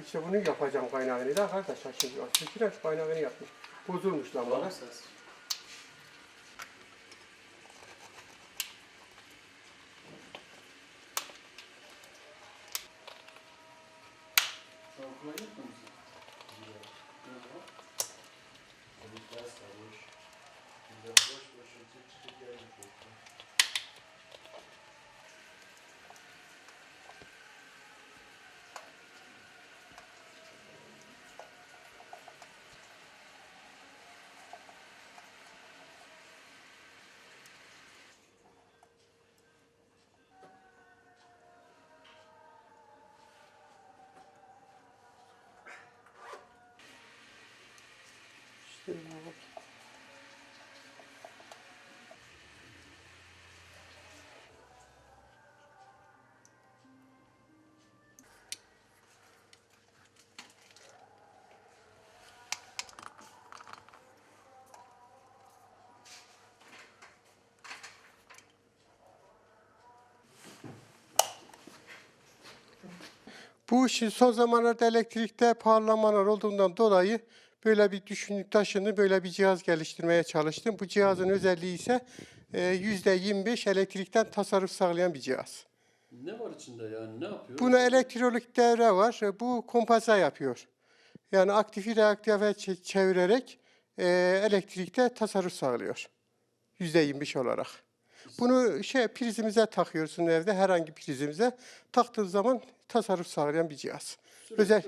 İşte bunu yapacağım kaynağını da arkadaşlar şimdi. Fikren kaynağını yapmış. Bozulmuş lambalar. Ses. Sen okula Bu işin son zamanlarda elektrikte pahalamalar olduğundan dolayı böyle bir düşündük taşını böyle bir cihaz geliştirmeye çalıştım. Bu cihazın özelliği ise e, %25 elektrikten tasarruf sağlayan bir cihaz. Ne var içinde yani? Ne yapıyor? Buna elektronik devre var. E, Bu kompansa yapıyor. Yani aktifi reaktife çe- çevirerek e, elektrikte tasarruf sağlıyor. %25 olarak. Bunu şey prizimize takıyorsun evde herhangi prizimize. Taktığın zaman tasarruf sağlayan bir cihaz. Sürekli özel-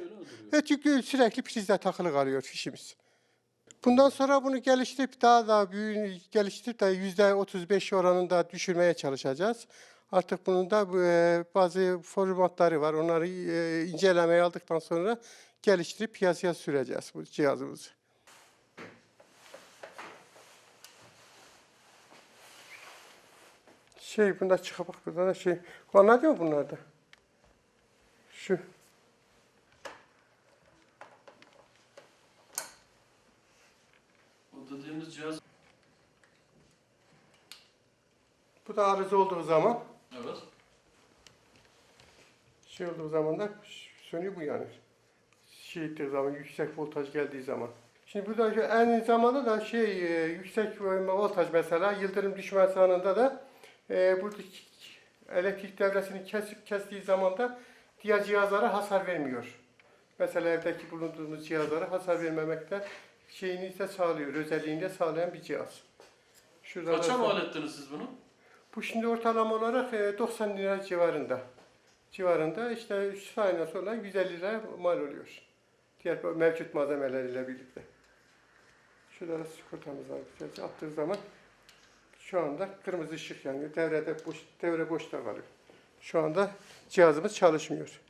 çünkü sürekli prizde takılı kalıyor fişimiz. Bundan sonra bunu geliştirip daha da büyüğünü geliştirip de yüzde 35 oranında düşürmeye çalışacağız. Artık bunun da e, bazı formatları var. Onları e, incelemeye aldıktan sonra geliştirip piyasaya süreceğiz bu cihazımızı. Şey bunda çıkıp bak burada da şey. Anladın mı bunlarda? Şu. O dediğimiz cihaz. Bu da arıza olduğu zaman Evet. şey olduğu zaman da sönüyor bu yani. Şey ettiği zaman yüksek voltaj geldiği zaman. Şimdi burada aynı zamanda da şey e, yüksek voltaj mesela yıldırım düşmesi anında da e, burada elektrik devresini kesip kestiği zaman da diğer cihazlara hasar vermiyor. Mesela evdeki bulunduğumuz cihazlara hasar vermemekte şeyini ise sağlıyor, özelliğini de sağlayan bir cihaz. Şurada Kaça mal ettiniz siz bunu? bu şimdi ortalama olarak e, 90 lira civarında. Civarında işte 3 saniye sonra 150 lira mal oluyor. Diğer mevcut malzemeleriyle birlikte. Şurada da sigortamız var. Attığı zaman şu anda kırmızı ışık yanıyor. Devrede boş, devre boşta kalıyor. Şu anda cihazımız çalışmıyor.